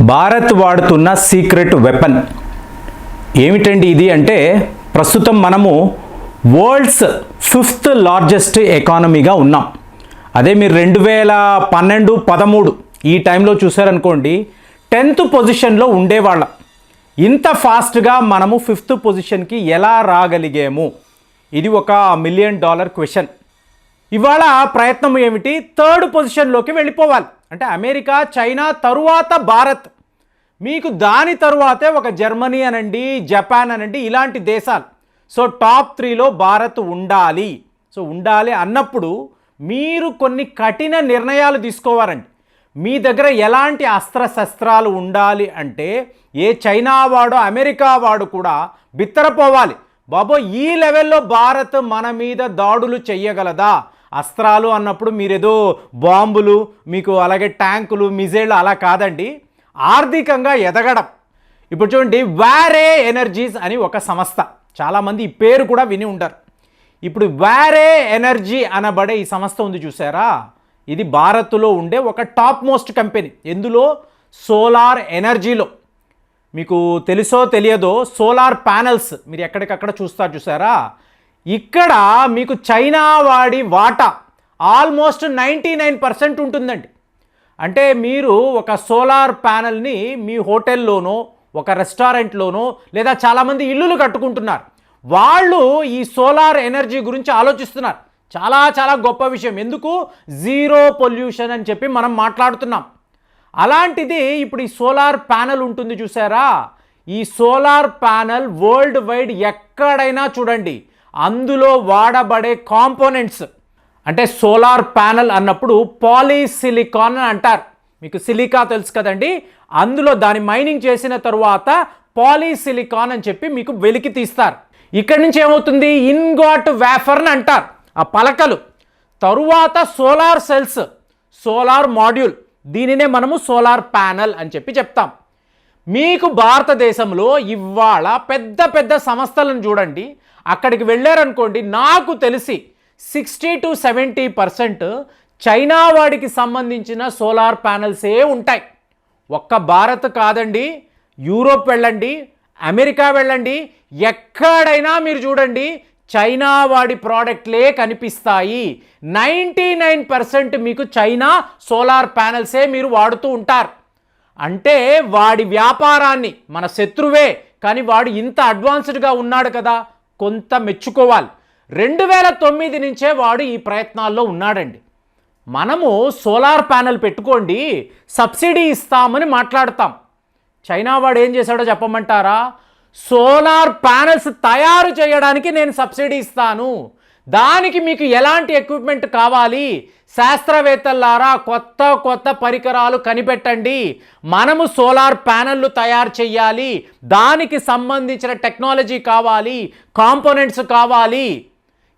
భారత్ వాడుతున్న secret weapon. ఏమిటండి ఇది అంటే ప్రస్తుతం మనము వరల్డ్స్ ఫిఫ్త్ లార్జెస్ట్ ఎకానమీగా ఉన్నాం. అదే మీరు రెండు వేల పన్నెండు పదమూడు ఈ టైంలో చూసారనుకోండి టెన్త్ పొజిషన్లో ఉండేవాళ్ళం. ఇంత ఫాస్ట్గా మనము ఫిఫ్త్ పొజిషన్కి ఎలా రాగలిగాము? ఇది ఒక మిలియన్ డాలర్ క్వశ్చన్. ఇవాళ ప్రయత్నం ఏమిటి? థర్డ్ పొజిషన్లోకి వెళ్ళిపోవాలి. అంటే అమెరికా చైనా తరువాత భారత్. మీకు దాని తరువాతే ఒక జర్మనీ అనండి జపాన్ అనండి ఇలాంటి దేశాలు. సో టాప్ త్రీలో భారత్ ఉండాలి. సో ఉండాలి అన్నప్పుడు మీరు కొన్ని కఠిన నిర్ణయాలు తీసుకోవాలండి. మీ దగ్గర ఎలాంటి అస్త్రశస్త్రాలు ఉండాలి అంటే ఏ చైనా వాడో అమెరికా వాడు కూడా బిత్తరపోవాలి. బాబో ఈ లెవెల్లో భారత్ మన మీద దాడులు చెయ్యగలదా అస్త్రాలు అన్నప్పుడు మీరేదో బాంబులు మీకు అలాగే ట్యాంకులు మిజైళ్ళు అలా కాదండి. ఆర్థికంగా ఎదగడం. ఇప్పుడు చూడండి వారే ఎనర్జీస్ అని ఒక సంస్థ. చాలామంది ఈ పేరు కూడా విని ఉంటారు. ఇప్పుడు వారే ఎనర్జీ అనబడే ఈ సంస్థ ఉంది చూసారా? ఇది భారత్లో ఉండే ఒక టాప్ మోస్ట్ కంపెనీ. ఎందులో? సోలార్ ఎనర్జీలో. మీకు తెలుసో తెలియదో సోలార్ ప్యానెల్స్ మీరు ఎక్కడికక్కడ చూస్తారు చూసారా? ఇక్కడ మీకు చైనా వాడి వాటా ఆల్మోస్ట్ నైంటీ నైన్ పర్సెంట్ ఉంటుందండి. అంటే మీరు ఒక సోలార్ ప్యానెల్ని మీ హోటల్లోనో ఒక రెస్టారెంట్లోనో లేదా చాలామంది ఇల్లులు కట్టుకుంటున్నారు. వాళ్ళు ఈ సోలార్ ఎనర్జీ గురించి ఆలోచిస్తున్నారు. చాలా చాలా గొప్ప విషయం. ఎందుకు? జీరో పొల్యూషన్ అని చెప్పి మనం మాట్లాడుతున్నాం. అలాంటిది ఇప్పుడు ఈ సోలార్ ప్యానెల్ ఉంటుంది చూసారా? ఈ సోలార్ ప్యానెల్ వరల్డ్ వైడ్ ఎక్కడైనా చూడండి. అందులో వాడబడే కాంపోనెంట్స్ అంటే సోలార్ ప్యానల్ అన్నప్పుడు పాలీసిలికాన్ అని అంటారు. మీకు సిలికా తెలుసు కదండి. అందులో దాని మైనింగ్ చేసిన తరువాత పాలీసిలికాన్ అని చెప్పి మీకు వెలికి తీస్తారు. ఇక్కడి నుంచి ఏమవుతుంది? ఇన్గాట్ వేఫర్ అని అంటారు. ఆ పలకలు. తరువాత సోలార్ సెల్స్ సోలార్ మాడ్యూల్. దీనినే మనము సోలార్ ప్యానల్ అని చెప్పి చెప్తాం. మీకు భారతదేశంలో ఇవాళ పెద్ద పెద్ద సంస్థలను చూడండి. అక్కడికి వెళ్ళారనుకోండి నాకు తెలిసి sixty two seventy percent China వాడికి సంబంధించిన సోలార్ ప్యానెల్సే ఉంటాయి. ఒక్క భారత్ కాదండి యూరోప్ వెళ్ళండి అమెరికా వెళ్ళండి ఎక్కడైనా మీరు చూడండి చైనా వాడి ప్రోడక్ట్లే కనిపిస్తాయి. నైంటీ నైన్ పర్సెంట్ మీకు చైనా సోలార్ ప్యానెల్సే మీరు వాడుతూ ఉంటారు. అంటే వాడి వ్యాపారాన్ని మన శత్రువే కానీ వాడు ఇంత అడ్వాన్స్డ్గా ఉన్నాడు కదా కొంత మెచ్చుకోవాలి. రెండు వేల తొమ్మిది నుంచే వాడు ఈ ప్రయత్నాల్లో ఉన్నాడండి. మనము సోలార్ ప్యానెల్ పెట్టుకోండి సబ్సిడీ ఇస్తామని మాట్లాడతాం. చైనా వాడు ఏం చేశాడో చెప్పమంటారా? సోలార్ ప్యానెల్స్ తయారు చేయడానికి నేను సబ్సిడీ ఇస్తాను. దానికి మీకు ఎలాంటి ఎక్విప్మెంట్ కావాలి? శాస్త్రవేత్తలారా కొత్త కొత్త పరికరాలు కనిపెట్టండి. మనము సోలార్ ప్యానెళ్ళు తయారు చేయాలి దానికి సంబంధించిన టెక్నాలజీ కావాలి. కాంపోనెంట్స్ కావాలి.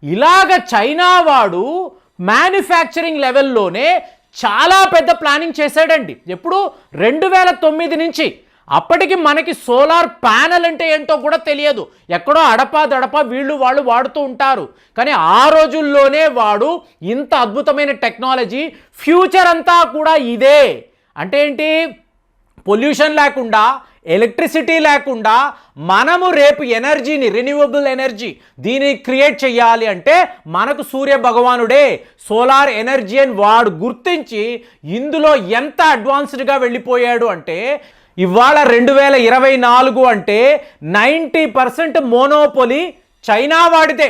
ఇలాగ చైనా వాడు మ్యానుఫ్యాక్చరింగ్ లెవెల్లోనే చాలా పెద్ద ప్లానింగ్ చేశాడండి. ఎప్పుడు? రెండు వేల తొమ్మిది నుంచి. అప్పటికి మనకి సోలార్ ప్యానెల్ అంటే ఏంటో కూడా తెలియదు. ఎక్కడో అడపా దడపా వీళ్ళు వాళ్ళు వాడుతూ ఉంటారు. కానీ ఆ రోజుల్లోనే వాడు ఇంత అద్భుతమైన టెక్నాలజీ ఫ్యూచర్ అంతా కూడా ఇదే. అంటే ఏంటి? పొల్యూషన్ లేకుండా ఎలక్ట్రిసిటీ లేకుండా మనము రేపు ఎనర్జీని రెన్యూవబుల్ ఎనర్జీ దీన్ని క్రియేట్ చేయాలి అంటే మనకు సూర్య భగవానుడే సోలార్ ఎనర్జీ అని వాడు గుర్తించి ఇందులో ఎంత అడ్వాన్స్డ్గా వెళ్ళిపోయాడు అంటే ఇవాళ రెండు వేల ఇరవై నాలుగు అంటే నైంటీ పర్సెంట్ మోనోపొలి చైనా వాడితే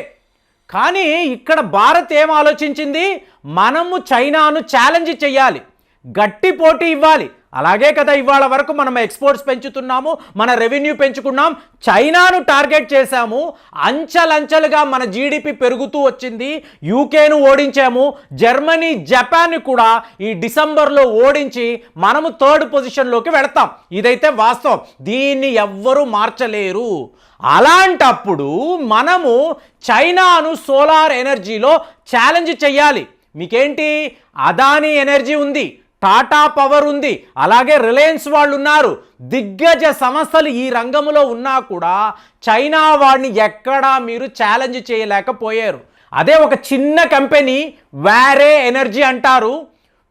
కానీ ఇక్కడ భారత్ ఏం ఆలోచించింది? మనము చైనాను ఛాలెంజ్ చేయాలి. గట్టి పోటీ ఇవ్వాలి. అలాగే కదా ఇవాళ వరకు మనం ఎక్స్పోర్ట్స్ పెంచుతున్నాము మన రెవెన్యూ పెంచుకున్నాం చైనాను టార్గెట్ చేశాము అంచెలంచెలుగా మన జీడిపి పెరుగుతూ వచ్చింది యూకేను ఓడించాము జర్మనీ జపాన్ కూడా ఈ డిసెంబర్లో ఓడించి మనము థర్డ్ పొజిషన్లోకి వెళతాం. ఇదైతే వాస్తవం. దీన్ని ఎవ్వరూ మార్చలేరు. అలాంటప్పుడు మనము చైనాను సోలార్ ఎనర్జీలో ఛాలెంజ్ చేయాలి మీకేంటి? అదానీ ఎనర్జీ ఉంది. టాటా పవర్ ఉంది. అలాగే రిలయన్స్ వాళ్ళు ఉన్నారు దిగ్గజ సంస్థలు ఈ రంగంలో ఉన్నా కూడా చైనా వాడిని ఎక్కడా మీరు ఛాలెంజ్ చేయలేకపోయారు. అదే ఒక చిన్న కంపెనీ వేరే ఎనర్జీ అంటారు.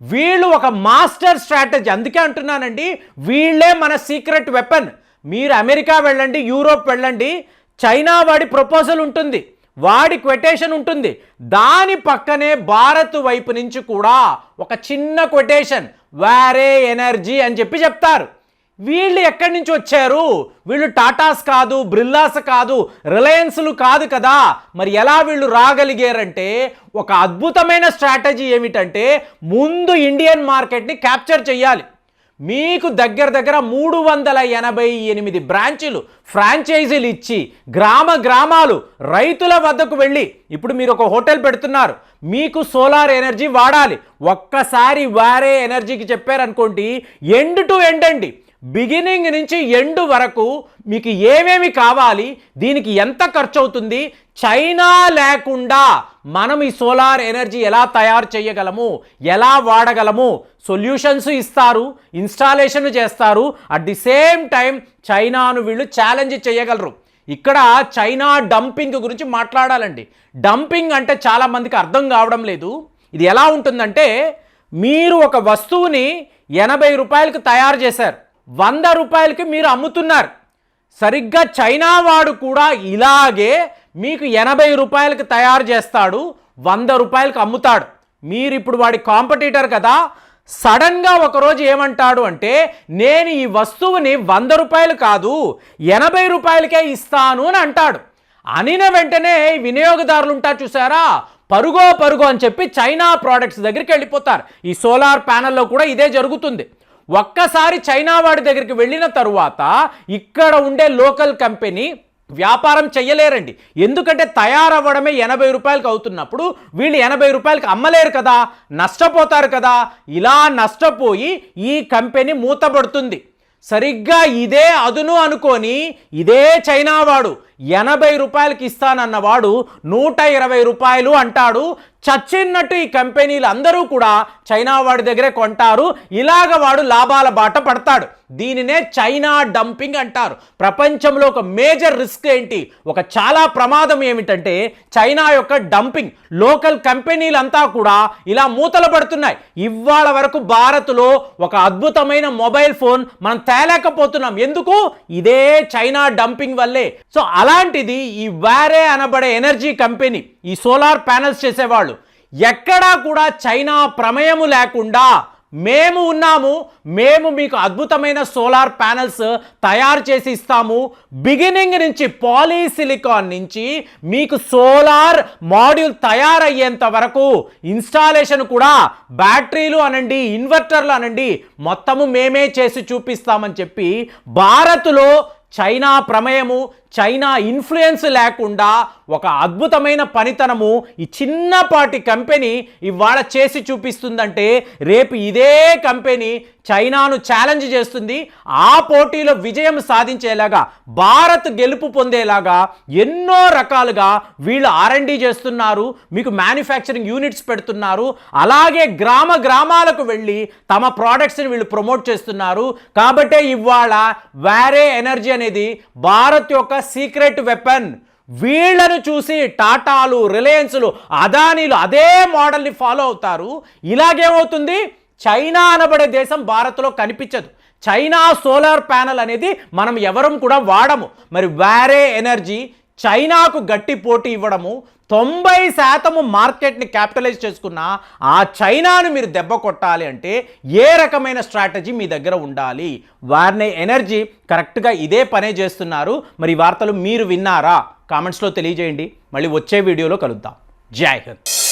వీళ్ళు ఒక మాస్టర్ స్ట్రాటజీ. అందుకే అంటున్నానండి వీళ్ళే మన సీక్రెట్ వెపన్. మీరు అమెరికా వెళ్ళండి యూరోప్ వెళ్ళండి చైనా వాడి ప్రపోజల్ ఉంటుంది. వాడి క్వెటేషన్ ఉంటుంది. దాని పక్కనే భారత్ వైపు నుంచి కూడా ఒక చిన్న క్వెటేషన్ వారే ఎనర్జీ అని చెప్పి చెప్తారు. వీళ్ళు ఎక్కడి నుంచి వచ్చారు? వీళ్ళు టాటాస్ కాదు బ్రిల్లాస్ కాదు రిలయన్స్లు కాదు కదా. మరి ఎలా వీళ్ళు రాగలిగారంటే ఒక అద్భుతమైన స్ట్రాటజీ ఏమిటంటే ముందు ఇండియన్ మార్కెట్ని క్యాప్చర్ చేయాలి మీకు దగ్గర దగ్గర మూడు వందల ఎనభై ఎనిమిది బ్రాంచీలు ఫ్రాంచైజీలు ఇచ్చి గ్రామ గ్రామాలు రైతుల వద్దకు వెళ్ళి ఇప్పుడు మీరు ఒక హోటల్ పెడుతున్నారు. మీకు సోలార్ ఎనర్జీ వాడాలి. ఒక్కసారి వారే ఎనర్జీకి చెప్పారనుకోండి ఎండ్ టు ఎండ్ అండి. బిగినింగ్ నుంచి ఎండ్ వరకు మీకు ఏమేమి కావాలి దీనికి ఎంత ఖర్చు అవుతుంది చైనా లేకుండా మనం ఈ సోలార్ ఎనర్జీ ఎలా తయారు చేయగలము ఎలా వాడగలము సొల్యూషన్స్ ఇస్తారు ఇన్స్టాలేషన్ చేస్తారు అట్ ది సేమ్ టైం చైనాను వీళ్ళు ఛాలెంజ్ చేయగలరు. ఇక్కడ చైనా డంపింగ్ గురించి మాట్లాడాలండి. డంపింగ్ అంటే చాలామందికి అర్థం కావడం లేదు. ఇది ఎలా ఉంటుందంటే మీరు ఒక వస్తువుని ఎనభై రూపాయలకు తయారు చేశారు. వంద రూపాయలకి మీరు అమ్ముతున్నారు. సరిగ్గా చైనా వాడు కూడా ఇలాగే మీకు ఎనభై రూపాయలకు తయారు చేస్తాడు వంద రూపాయలకు అమ్ముతాడు. మీరు ఇప్పుడు వాడి కాంపిటీటర్ కదా. సడన్గా ఒకరోజు ఏమంటాడు అంటే నేను ఈ వస్తువుని వంద రూపాయలు కాదు ఎనభై రూపాయలకే ఇస్తాను అని అంటాడు. అనిన వెంటనే వినియోగదారులు ఉంటారు చూసారా? పరుగో పరుగో అని చెప్పి చైనా ప్రోడక్ట్స్ దగ్గరికి వెళ్ళిపోతారు. ఈ సోలార్ ప్యానల్లో కూడా ఇదే జరుగుతుంది. ఒక్కసారి చైనా వాడి దగ్గరికి వెళ్ళిన తరువాత ఇక్కడ ఉండే లోకల్ కంపెనీ వ్యాపారం చెయ్యలేరండి. ఎందుకంటే తయారవ్వడమే ఎనభై రూపాయలకు అవుతున్నప్పుడు వీళ్ళు ఎనభై రూపాయలకి అమ్మలేరు కదా నష్టపోతారు కదా ఇలా నష్టపోయి ఈ కంపెనీ మూతబడుతుంది సరిగ్గా ఇదే అదును అనుకొని ఇదే చైనా వాడు ఎనభై రూపాయలకి ఇస్తానన్నవాడు నూట ఇరవై రూపాయలు అంటాడు చచ్చిన్నట్టు ఈ కంపెనీలు అందరూ కూడా చైనా వాడి దగ్గరే కొంటారు. ఇలాగ వాడు లాభాల బాట పడతాడు. దీనినే చైనా డంపింగ్ అంటారు. ప్రపంచంలో ఒక మేజర్ రిస్క్ ఏంటి? ఒక చాలా ప్రమాదం ఏమిటంటే చైనా యొక్క డంపింగ్. లోకల్ కంపెనీలంతా కూడా ఇలా మూతలు పడుతున్నాయి. ఇవాళ వరకు భారత్లో ఒక అద్భుతమైన మొబైల్ ఫోన్ మనం తేలేకపోతున్నాం. ఎందుకు? ఇదే చైనా డంపింగ్ వల్లే. సో అలాంటిది ఈ వారే అనబడే ఎనర్జీ కంపెనీ ఈ సోలార్ ప్యానల్స్ చేసేవాళ్ళు. ఎక్కడా కూడా చైనా ప్రమేయము లేకుండా మేము ఉన్నాము మేము మీకు అద్భుతమైన సోలార్ ప్యానల్స్ తయారు చేసి ఇస్తాము. బిగినింగ్ నుంచి పాలీసిలికాన్ నుంచి మీకు సోలార్ మాడ్యూల్ తయారయ్యేంత వరకు ఇన్స్టాలేషన్ కూడా బ్యాటరీలు అనండి ఇన్వర్టర్లు అనండి మొత్తము మేమే చేసి చూపిస్తామని చెప్పి భారత్లో చైనా ప్రమేయము చైనా ఇన్ఫ్లుయెన్స్ లేకుండా ఒక అద్భుతమైన పనితనము ఈ చిన్నపాటి కంపెనీ ఇవాళ చేసి చూపిస్తుందంటే రేపు ఇదే కంపెనీ చైనాను ఛాలెంజ్ చేస్తుంది. ఆ పోటీలో విజయం సాధించేలాగా భారత్ గెలుపు పొందేలాగా ఎన్నో రకాలుగా వీళ్ళు ఆర్ఎండి చేస్తున్నారు. మీకు మ్యానుఫ్యాక్చరింగ్ యూనిట్స్ పెడుతున్నారు. అలాగే గ్రామ గ్రామాలకు వెళ్ళి తమ ప్రోడక్ట్స్ని వీళ్ళు ప్రమోట్ చేస్తున్నారు. కాబట్టే ఇవాళ వేరే ఎనర్జీ అనేది భారత్ యొక్క సీక్రెట్ వెపన్. వీళ్ళను చూసి టాటాలు రిలయన్స్లు అదానీలు అదే మోడల్ని ఫాలో అవుతారు. ఇలాగేమవుతుంది? చైనా అనబడే దేశం భారత్లో కనిపించదు. చైనా సోలార్ ప్యానల్ అనేది మనం ఎవరం కూడా వాడము. మరి వేరే ఎనర్జీ చైనాకు గట్టి పోటీ ఇవ్వడము తొంభై శాతము మార్కెట్ని క్యాపిటలైజ్ చేసుకున్న ఆ చైనాను మీరు దెబ్బ కొట్టాలి అంటే ఏ రకమైన స్ట్రాటజీ మీ దగ్గర ఉండాలి? వారిని ఎనర్జీ కరెక్ట్గా ఇదే పనే చేస్తున్నారు. మరి వార్తలు మీరు విన్నారా? కామెంట్స్లో తెలియజేయండి. మళ్ళీ వచ్చే వీడియోలో కలుద్దాం. జై హింద్.